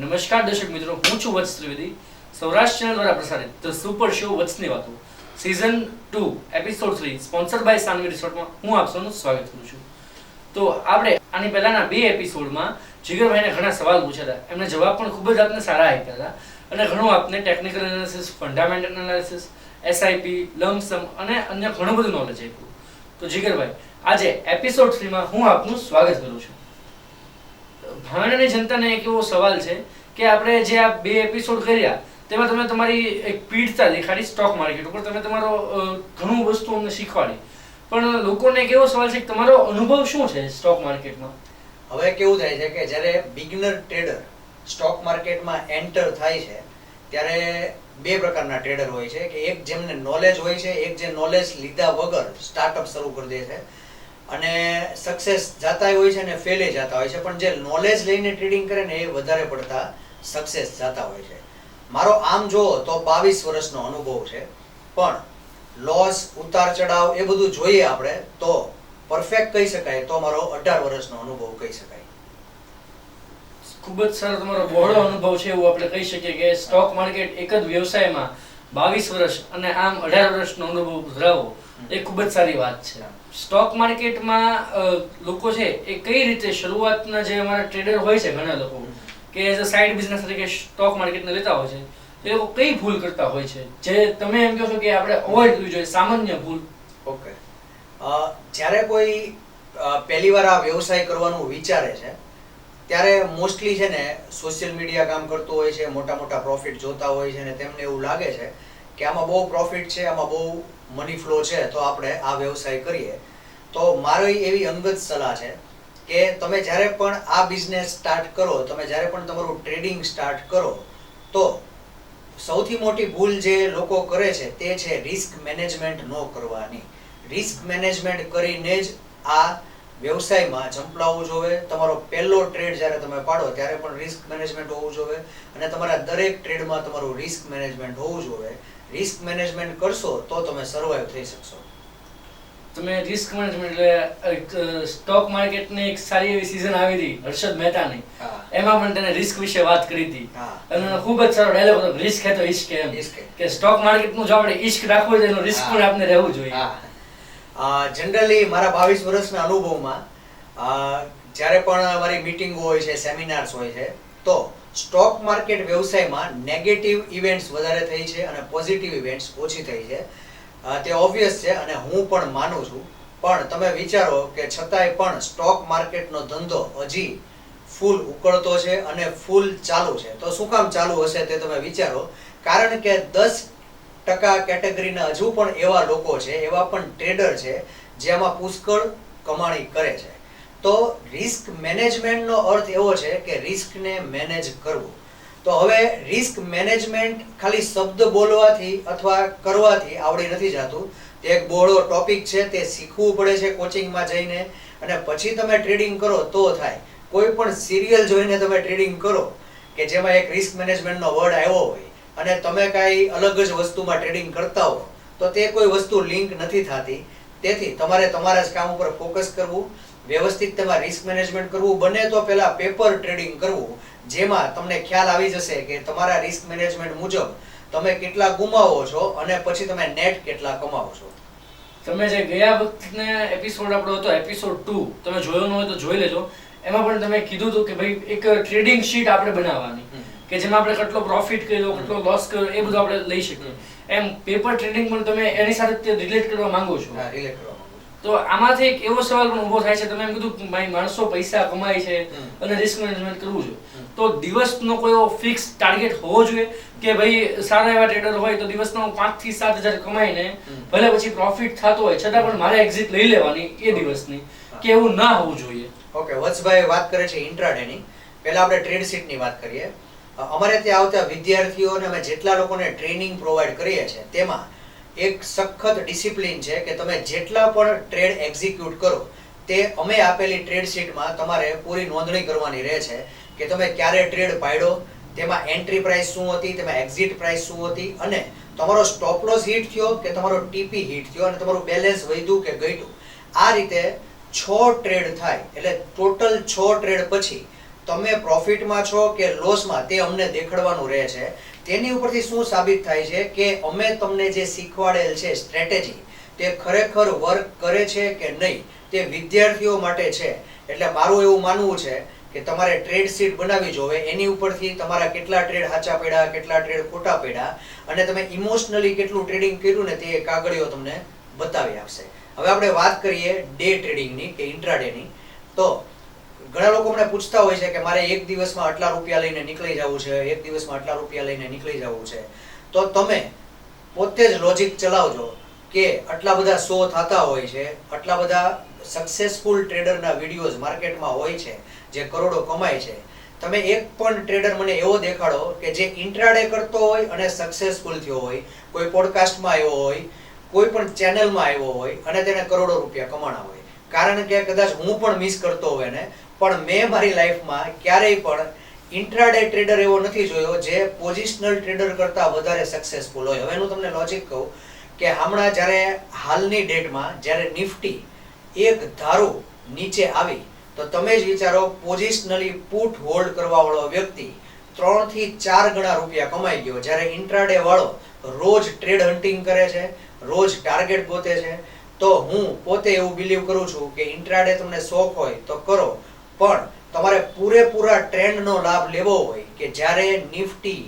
નમસ્કાર દર્શક મિત્રો, હું છું વત્સ ત્રિવેદી, સૌરાષ્ટ્ર ચેનલ દ્વારા પ્રસારિત ધ સુપર શો વત્સની વાતો. Season two episode three sponsor by Sanvi રિસોર્ટમાં હું આપ સૌનું સ્વાગત કરું છું. તો આપણે આની પહેલાના બે એપિસોડમાં જીગરભાઈને ઘણા સવાલ પૂછ્યા હતા. એમને જવાબ પણ ખૂબ જ આપને સારા આપ્યા હતા. અને ઘણું આપને technical analysis fundamental analysis SIP lump sum અને અન્ય ઘણું બધું નોલેજ આપ્યું. તો જીગરભાઈ, આજે એપિસોડ થ્રીમાં હું આપનું સ્વાગત કરું છું. ભાણની જનતાને એક એવો સવાલ છે કે આપણે જે આ બે એપિસોડ કર્યા, તેમાં તમે તમારી એક પીડતા દેખાડી સ્ટોક માર્કેટ ઉપર તમે તમારો ઘણું વસ્તુ અમને શીખવાડી. પણ લોકોને એક એવો સવાલ છે કે તમારો અનુભવ શું છે સ્ટોક માર્કેટમાં હવે કેવું થાય છે કે જ્યારે બિગનર ટ્રેડર સ્ટોક માર્કેટમાં એન્ટર થાય છે, ત્યારે બે પ્રકારના ટ્રેડર હોય છે કે એક જેમને નોલેજ હોય છે, એક જે નોલેજ લીધા વગર સ્ટાર્ટઅપ શરૂ કરી દે છે. અને સક્સેસ જાતા હોય છે અને ફેલે જાતા હોય છે. પણ જે નોલેજ લઈને ટ્રેડિંગ કરે ને એ વધારે પડતા સક્સેસ જાતા હોય છે. મારો આમ જુઓ તો બાવીસ વર્ષનો અનુભવ છે. પણ લોસ ઉતાર ચડાવ એ બધું જોઈએ આપણે તો પરફેક્ટ કહી શકાય. તો મારો અઢાર વર્ષનો અનુભવ કહી શકાય. ખૂબ જ સારો તમારો બહોળો અનુભવ છે એવું આપણે કહી શકીએ કે સ્ટોક માર્કેટ એક જ વ્યવસાયમાં બાવીસ વર્ષ અને આમ અઢાર વર્ષનો અનુભવ ધરાવો. એ ખૂબ જ સારી વાત છે. સ્ટોક માર્કેટમાં લોકો છે એ કઈ રીતે શરૂઆતના જે અમારા ટ્રેડર હોય છે ઘણા લોકો, કે એઝ અ સાઇડ બિઝનેસ તરીકે સ્ટોક માર્કેટને લેતા હોય છે, તો એ લોકો કઈ ભૂલ કરતા હોય છે? જે તમે એમ કહો છો કે આપણે અવોઇડ કરવી જોઈએ, સામાન્ય ભૂલ. ઓકે જ્યારે કોઈ પહેલી વાર આ વ્યવસાય કરવાનું વિચારે છે, ત્યારે મોસ્ટલી છે ને સોશિયલ મીડિયા કામ કરતું હોય છે મોટા મોટા પ્રોફિટ જોતા હોય છે ને તેમને એવું લાગે છે કે આમાં બહુ પ્રોફિટ છે, આમાં બહુ મની ફ્લો છે, તો આપણે આ વ્યવસાય કરીએ. તો મારી એવી અંગત સલાહ છે કે તમે જ્યારે પણ આ બિઝનેસ સ્ટાર્ટ કરો, તમે જ્યારે પણ તમારું ટ્રેડિંગ સ્ટાર્ટ કરો, તો સૌથી મોટી ભૂલ જે લોકો કરે છે, તે છે રિસ્ક મેનેજમેન્ટ ન કરવાની. રિસ્ક મેનેજમેન્ટ કરીને જ આ વ્યવસાયમાં ઝંપલાવવું જોવે, તમારો પહેલો ટ્રેડ જ્યારે તમે પાડો, ત્યારે પણ રિસ્ક મેનેજમેન્ટ હોવું જોઈએ અને તમારા દરેક ટ્રેડમાં તમારું રિસ્ક મેનેજમેન્ટ હોવું જોવે. રિસ્ક મેનેજમેન્ટ કરશો તો તમે સર્વાઈવ થઈ શકશો. તમે રિસ્ક મેનેજમેન્ટ એટલે સ્ટોક માર્કેટની એક સારી એવી સિઝન આવી હતી હર્ષદ મહેતાની. એમાં પણ તેને રિસ્ક વિશે વાત કરી હતી. અને ખૂબ જ સારો ડાયલોગ હતો રિસ્ક હે તો ઇશ્ક એમ. કે સ્ટોક માર્કેટનું જો આપણે ઇશ્ક રાખવું હોય તો એનું રિસ્ક પણ આપણે રહેવું જોઈએ. જનરલી મારા બાવીસ વર્ષના અનુભવમાં જ્યારે પણ મારી મિટિંગો હોય છે સેમિનાર્સ હોય છે તો સ્ટોક માર્કેટ વ્યવસાયમાં નેગેટિવ ઇવેન્ટ્સ વધારે થઈ છે અને પોઝિટિવ ઇવેન્ટ્સ ઓછી થઈ છે. તે ઓબ્વિયસ છે અને હું પણ માનું છું. પણ તમે વિચારો કે છતાંય પણ સ્ટોક માર્કેટનો ધંધો હજી ફૂલ ઉકળતો છે અને ફૂલ ચાલુ છે. તો શું કામ ચાલુ હશે તે તમે વિચારો. કારણ કે દસ ટકા કેટેગરીના હજુ પણ એવા લોકો છે, એવા પણ ટ્રેડર છે, જેમાં પુષ્કળ કમાણી કરે છે. તો રિસ્ક મેનેજમેન્ટનો અર્થ એવો છે કે રિસ્કને મેનેજ કરવું. તો હવે રિસ્ક મેનેજમેન્ટ ખાલી શબ્દ બોલવાથી અથવા કરવાથી આવડી નથી જતું. તે એક બહોળો ટોપિક છે, તે શીખવું પડે છે કોચિંગમાં જઈને. અને પછી તમે ટ્રેડિંગ કરો તો થાય. કોઈ પણ સિરિયલ જોઈને તમે ટ્રેડિંગ કરો, કે જેમાં એક રિસ્ક મેનેજમેન્ટનો વર્ડ આવ્યો હોય, અને તમે કાંઈ અલગ જ વસ્તુમાં ટ્રેડિંગ કરતા હો, તો તે કોઈ વસ્તુ લિંક નથી થતી. તેથી તમારે તમારા જ કામ ઉપર ફોકસ કરવું. વ્યવસ્થિત તેમાં રિસ્ક મેનેજમેન્ટ કરવું બને તો પહેલા પેપર ટ્રેડિંગ કરવું જેમાં તમને ખ્યાલ આવી જશે કે તમારા રિસ્ક મેનેજમેન્ટ મુજબ તમે કેટલા ગુમાવો છો અને પછી તમે નેટ કેટલા કમાવો છો. તમે જે ગયા વખતને એપિસોડ આપણો હતો એપિસોડ ટુ તમે જોયો ન હોય તો જોઈ લેજો. એમાં પણ તમે કીધું હતું કે ભાઈ એક ટ્રેડિંગ શીટ આપણે બનાવવાની કે જેમાં આપણે કેટલો પ્રોફિટ કર્યો કેટલો લોસ કર્યો એ બધું આપણે લઈ શકીએ. એમ પેપર ટ્રેડિંગ પણ તમે એની સાથે રિલેટ કરવા માંગો છો. હા, તો આમાંથી એક એવો સવાલ પણ ઊભો થાય છે તમે એમ કીધું ભાઈ માણસો પૈસા કમાય છે અને રિસ્ક મેનેજમેન્ટ કરવું જોઈએ તો દિવસનો કોઈ એવો ફિક્સ ટાર્ગેટ હોવો જોઈએ કે ભાઈ સારા એવા ટ્રેડર હોય તો દિવસનો પાંચથી સાત હજાર કમાઈને. ભલે પછી પ્રોફિટ થતો હોય છતાં પણ મારે એક્ઝિટ લઈ લેવાની એ દિવસની કે એવું ના હોવું જોઈએ. ઓકે વત્સભાઈ વાત કરે છે ઇન્ટ્રાડેની પહેલા આપણે ટ્રેડ શીટની વાત કરીએ. અમારે ત્યાં આવતા વિદ્યાર્થીઓને અમે જેટલા લોકોને ટ્રેનિંગ પ્રોવાઈડ કરીએ છીએ તેમાં એક સખત ડિસિપ્લિન છે કે તમે જેટલા પણ ટ્રેડ એક્ઝિક્યુટ કરો, તે અમે આપેલી ટ્રેડ શીટમાં તમારે પૂરી નોંધણી કરવાની રહે છે કે તમે ક્યારે ટ્રેડ પાડ્યો તેમાં એન્ટ્રી પ્રાઇસ શું હતી, તેમાં એક્ઝિટ પ્રાઇસ શું હતી અને તમારો સ્ટોપ લોસ હિટ થયો કે તમારો ટીપી હિટ થયો અને તમારું બેલેન્સ વધ્યું કે ઘટ્યું. આ રીતે છ ટ્રેડ થાય, એટલે ટોટલ છ ટ્રેડ પછી તમે પ્રોફિટમાં છો કે લોસમાં તે અમને દેખાડવાનું રહે છે. તેની ઉપરથી શું સાબિત થાય છે કે અમે તમને જે શીખવાડેલ છે સ્ટ્રેટેજી તે ખરેખર વર્ક કરે છે કે નહીં, તે વિદ્યાર્થીઓ માટે છે. એટલે મારું એવું માનવું છે કે તમારે ટ્રેડ શીટ બનાવવી જોવે, એની ઉપરથી તમારા કેટલા ટ્રેડ સાચા પડ્યા, કેટલા ટ્રેડ ખોટા પડ્યા, અને તમે ઇમોશનલી કેટલું ટ્રેડિંગ કર્યું ને તે કાગળીઓ તમને બતાવી આપશે. હવે આપણે વાત કરીએ ડે ટ્રેડિંગની કે ઇન્ટ્રાડેની તો ઘણા લોકો મને પૂછતા હોય છે કે મારે એક દિવસમાં આટલા રૂપિયા લઈને નીકળી જવું છે, એક દિવસમાં આટલા રૂપિયા લઈને નીકળી જવું છે. તો તમે પોતે જ લોજિક ચલાવજો કે આટલા બધા શો થતા હોય છે, આટલા બધા સક્સેસફુલ ટ્રેડરના વિડીયોઝ માર્કેટમાં હોય છે, જે કરોડો કમાય છે. તમે એક પણ ટ્રેડર મને એવો દેખાડો કે જે ઇન્ટ્રાડે કરતો હોય અને સક્સેસફુલ થયો હોય, કોઈ પોડકાસ્ટમાં આવ્યો હોય, કોઈ પણ ચેનલમાં આવ્યો હોય અને તેને કરોડો રૂપિયા કમાણા હોય. કારણ કે કદાચ હું પણ મિસ કરતો હોય ને પણ મેં મારી લાઈફમાં ક્યારેય પણ ઇન્ટ્રાડે ટ્રેડર એવો નથી જોયો જે પોઝિશનલ ટ્રેડર કરતાં વધારે સક્સેસફુલ હોય. હવે હું તમને લોજિક કહું કે હમણાં જ્યારે હાલની ડેટમાં જ્યારે નિફ્ટી એક ધારો નીચે આવી, તો તમે જ વિચારો પોઝિશનલી પુટ હોલ્ડ કરવાવાળો વ્યક્તિ ત્રણથી ચાર ગણા રૂપિયા કમાઈ ગયો. જ્યારે ઇન્ટ્રાડે વાળો રોજ ટ્રેડ હન્ટિંગ કરે છે, રોજ ટાર્ગેટ ગોતે છે, તો હું પોતે એવું બિલીવ કરું છું કે ઇન્ટ્રાડે તમને શોખ હોય તો કરો. પણ તમારે પૂરેપૂરા ટ્રેન્ડનો લાભ લેવો હોય કે જ્યારે નિફ્ટી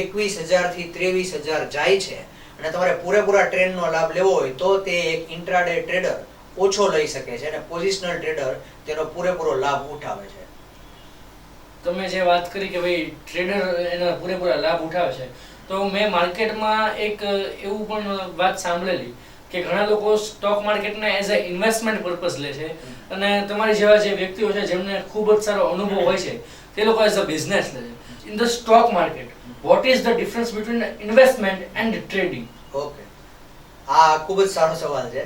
એકવીસ હજારથી ત્રેવીસ હજાર જાય છે અને તમારે પૂરેપૂરા ટ્રેન્ડનો લાભ લેવો હોય તો તે એક ઇન્ટ્રાડે ટ્રેડર ઓછો લઈ શકે છે અને પોઝિશનલ ટ્રેડર તેનો પૂરેપૂરો લાભ ઉઠાવે છે. તમે જે વાત કરી કે ભાઈ ટ્રેડર એના પૂરેપૂરા લાભ ઉઠાવે છે, તો મેં માર્કેટમાં એક એવું પણ વાત સાંભળેલી કે ઘણા લોકો સ્ટોક માર્કેટને એઝ અ ઇન્વેસ્ટમેન્ટ પર્પઝ લે છે. અને તમારી જેવા જે વ્યક્તિઓ છે, જેમને ખૂબ જ સારો અનુભવ હોય છે, તે લોકો એઝ અ બિઝનેસ લે છે. In the stock market what is the difference between investment and trading okay આ ખૂબ જ સારો સવાલ છે.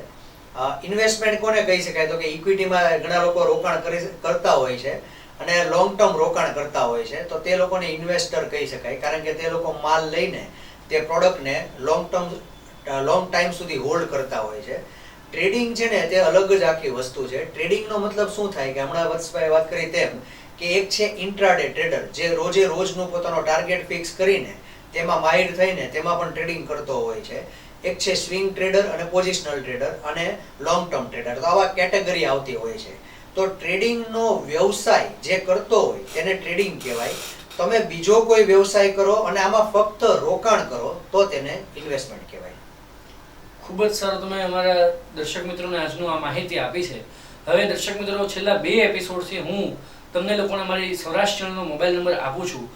ઇન્વેસ્ટમેન્ટ કોને કહી શકાય? તો કે ઇક્વિટીમાં ઘણા લોકો રોકાણ કરી કરતા હોય છે અને લોંગ ટર્મ રોકાણ કરતા હોય છે. તો તે લોકોને ઇન્વેસ્ટર કહી શકાય. કારણ કે તે લોકો માલ લઈને તે પ્રોડક્ટને લોંગ ટર્મ લોંગ ટાઈમ સુધી હોલ્ડ કરતા હોય છે. ટ્રેડિંગ છે ને તે અલગ જ આખી વસ્તુ છે. ટ્રેડિંગનો મતલબ શું થાય કે હમણાં વત્સભાઈ વાત કરી તેમ કે એક છે ઇન્ટ્રાડે ટ્રેડર જે રોજે રોજનું પોતાનો ટાર્ગેટ ફિક્સ કરીને તેમાં માહિર થઈને તેમાં પણ ટ્રેડિંગ કરતો હોય છે. એક છે સ્વિંગ ટ્રેડર અને પોઝિશનલ ટ્રેડર અને લોંગ ટર્મ ટ્રેડર તો આવા કેટેગરી આવતી હોય છે. તો ટ્રેડિંગનો વ્યવસાય જે કરતો હોય તેને ટ્રેડિંગ કહેવાય. તમે બીજો કોઈ વ્યવસાય કરો અને આમાં ફક્ત રોકાણ કરો તો તેને ઇન્વેસ્ટમેન્ટ કહેવાય. ખૂબ જ સારું તમે અમારા દર્શક મિત્રોને આજનું આ માહિતી આપી છે. હવે દર્શક મિત્રો, છેલ્લા બે એપિસોડથી હું તમને લોકોને મારી સૌરાષ્ટ્ર ચેનલનો મોબાઈલ નંબર આપું છું.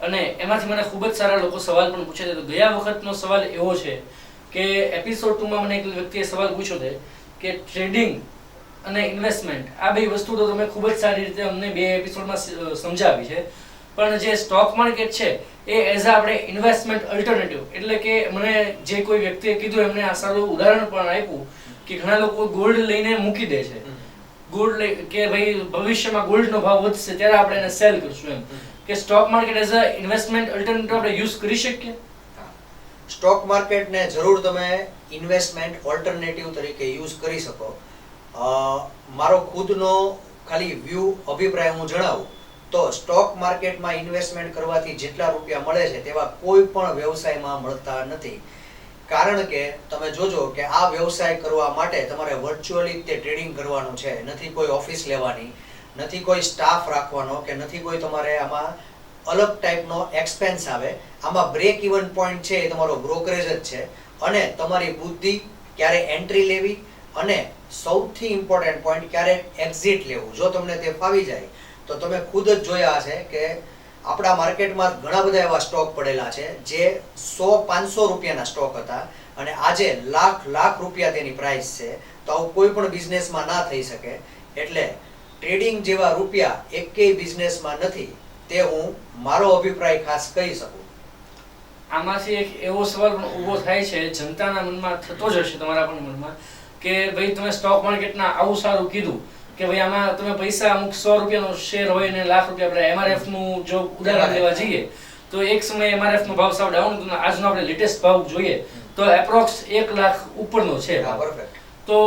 અને એમાંથી મને ખૂબ જ સારા લોકો સવાલ પણ પૂછે છે. તો ગયા વખતનો સવાલ એવો છે કે એપિસોડ ટુમાં મને એક વ્યક્તિએ સવાલ પૂછ્યો છે કે ટ્રેડિંગ અને ઇન્વેસ્ટમેન્ટ આ બે વસ્તુ તો તમે ખૂબ જ સારી રીતે અમને બે એપિસોડમાં સમજાવી છે. પણ જે સ્ટોક માર્કેટ છે, એ એઝ આપણે ઇન્વેસ્ટમેન્ટ અલ્ટરનેટિવ એટલે કે મને જે કોઈ વ્યક્તિએ કીધું, એમને આ સારું ઉદાહરણ પણ આપ્યું કે ઘણા લોકો ગોલ્ડ લઈને મૂકી દે છે. ગોલ્ડ કે ભાઈ, ભવિષ્યમાં ગોલ્ડનો ભાવ વધશે, ત્યારે આપણે એને સેલ કરશું એમ. કે stock market as a investment alternative આપણે યુઝ કરી શકીએ? સ્ટોક માર્કેટને જરૂર તમે ઇન્વેસ્ટમેન્ટ ઓલ્ટરનેટિવ તરીકે યુઝ કરી શકો. મારો ખુદનો ખાલી વ્યૂ અભિપ્રાય હું જણાવું. તો સ્ટોક માર્કેટમાં ઇન્વેસ્ટમેન્ટ કરવાથી જેટલા રૂપિયા મળે છે તેવા કોઈ પણ વ્યવસાયમાં મળતા નથી. કારણ કે તમે જોજો કે આ વ્યવસાય કરવા માટે તમારે વર્ચ્યુઅલી તે ટ્રેડિંગ કરવાનું છે. નથી કોઈ ઓફિસ લેવાની, નથી કોઈ સ્ટાફ રાખવાનો કે નથી કોઈ તમારે આમાં અલગ ટાઈપનો એક્સપેન્સ આવે. આમાં બ્રેક ઇવન પોઈન્ટ છે એ તમારો બ્રોકરેજ જ છે. અને તમારી બુદ્ધિ ક્યારે એન્ટ્રી લેવી અને સૌથી ઇમ્પોર્ટન્ટ પોઈન્ટ ક્યારે એક્ઝિટ લેવું. જો તમને તે ફાવી જાય તો તમે ખુદ જ જોયા હશે કે આપણા માર્કેટમાં ઘણા બધા એવા સ્ટોક પડેલા છે, જે સો પાંચસો રૂપિયાના સ્ટોક હતા અને આજે લાખ લાખ રૂપિયા તેની પ્રાઇસ છે. તો આવું કોઈ પણ બિઝનેસમાં ના થઈ શકે. એટલે ટ્રેડિંગ જેવા રૂપિયા એકેય બિઝનેસમાં નથી. તે હું મારો અભિપ્રાય ખાસ કહી શકું. આમાંથી એક એવો સવાલ પણ ઊભો થાય છે, જનતાના મનમાં થતો જ હશે તમારા પણ મનમાં, કે ભાઈ તમે સ્ટોક માર્કેટના આવું સારું કીધું કે ભાઈ આમાં તમે પૈસા અમુક સો રૂપિયાનો શેર હોય ને લાખ રૂપિયા આપણે એમઆરએફનું જો ઉદાહરણ લેવા જઈએ તો એક સમયે એમઆરએફ નો ભાવ સાવ ડાઉન હતો આજનો આપણે લેટેસ્ટ ભાવ જોઈએ તો એપ્રોક્સ એક લાખ ઉપરનો છે તો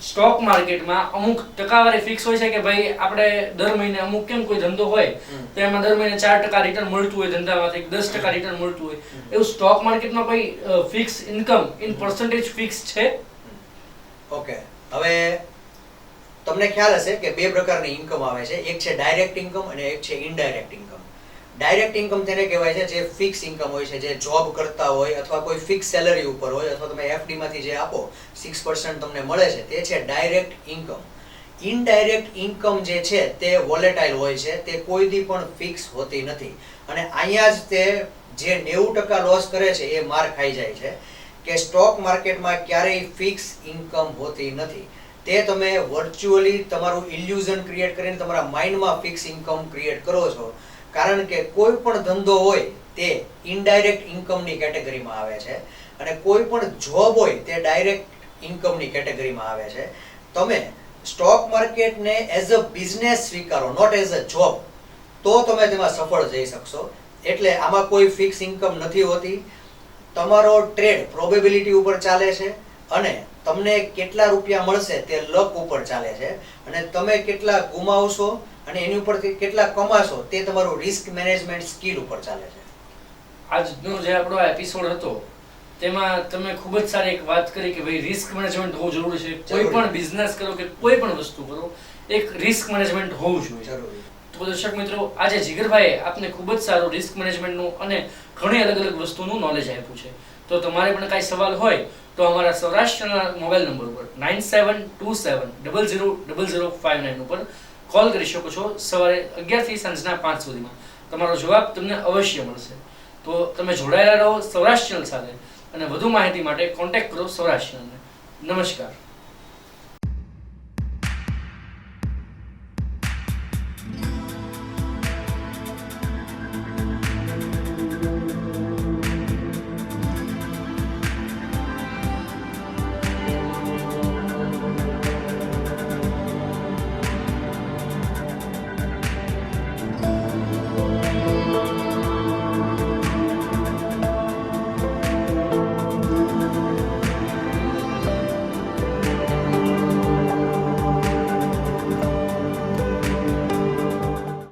સ્ટોક માર્કેટમાં અમુક ટકાવારી ફિક્સ હોય છે કે ભાઈ આપણે દર મહિને અમુક કેમ કોઈ ધંધો હોય તો એમાં દર મહિને ચાર ટકા રિટર્ન મળતું હોય ધંધામાંથી દસ ટકા રિટર્ન મળતું હોય. એવું સ્ટોક માર્કેટમાં કોઈ fix income in percentage fix છે? ઓકે હવે તમને ખ્યાલ હશે કે બે પ્રકારની ઇન્કમ આવે છે. એક છે ડાયરેક્ટ ઇન્કમ અને એક છે ઇનડાયરેક્ટ ઇન્કમ ડાયરેક્ટ ઇન્કમ તેને કહેવાય છે જે ફિક્સ ઇન્કમ હોય છે, જે જોબ કરતા હોય અથવા કોઈ ફિક્સ સેલરી ઉપર હોય અથવા તમે એફડીમાંથી જે આપો સિક્સ પર્સન્ટ તમને મળે છે. તે છે ડાયરેક્ટ ઇન્કમ ઇનડાયરેક્ટ ઇન્કમ જે છે તે વોલેટાઇલ હોય છે, તે કોઈ દી પણ ફિક્સ હોતી નથી. અને અહીંયા જ તે જે નેવું ટકા લોસ કરે છે એ માર ખાઈ જાય છે કે સ્ટોક માર્કેટમાં ક્યારેય ફિક્સ ઇન્કમ હોતી નથી. તે તમે વર્ચ્યુઅલી તમારું ઇલ્યુઝન ક્રિએટ કરીને તમારા માઇન્ડમાં ફિક્સ ઇન્કમ ક્રિએટ કરો છો. કારણ કે કોઈ પણ ધંધો હોય, તે ઇનડાયરેક્ટ ઇન્કમની કેટેગરીમાં આવે છે. અને કોઈ પણ જોબ હોય, તે ડાયરેક્ટ ઇન્કમની કેટેગરીમાં આવે છે. તમે સ્ટોક માર્કેટને એઝ અ બિઝનેસ સ્વીકારો નોટ એઝ અ જોબ તો તમે તેમાં સફળ જઈ શકશો. એટલે આમાં કોઈ ફિક્સ ઇન્કમ નથી હોતી. તમારો ટ્રેડ પ્રોબેબિલિટી ઉપર ચાલે છે. અને તમને કેટલા રૂપિયા મળશે તે લક ઉપર ચાલે છે. અને તમે કેટલા ગુમાવશો અને એની ઉપર કેટલા કમાશો તે તમારું રિસ્ક મેનેજમેન્ટ સ્કિલ ઉપર ચાલે છે. આજનો જે આપણો એપિસોડ હતો તેમાં તમે ખૂબ જ સારી એક વાત કરી કે ભાઈ રિસ્ક મેનેજમેન્ટ હોવું જરૂરી છે. કોઈ પણ બિઝનેસ કરો કે કોઈ પણ વસ્તુ કરો એક રિસ્ક મેનેજમેન્ટ હોવું જોઈએ. જરૂરી. તો દર્શક મિત્રો આજે જીગરભાઈએ આપને ખૂબ જ સારું રિસ્ક મેનેજમેન્ટનું અને ઘણી અલગ અલગ વસ્તુનું નોલેજ આપ્યું છે. તો તમારે પણ કાંઈ સવાલ હોય તો અમારા સૌરાષ્ટ્રના મોબાઈલ નંબર ઉપર nine seven two seven double zero double zero five nine ઉપર કોલ કરી શકો છો સવારે અગિયારથી સાંજના પાંચ સુધીમાં. તમારો જવાબ તમને અવશ્ય મળશે. તો તમે જોડાયેલા રહો સૌરાષ્ટ્ર સાથે અને વધુ માહિતી માટે કોન્ટેક્ટ કરો સૌરાષ્ટ્ર નમસ્કાર.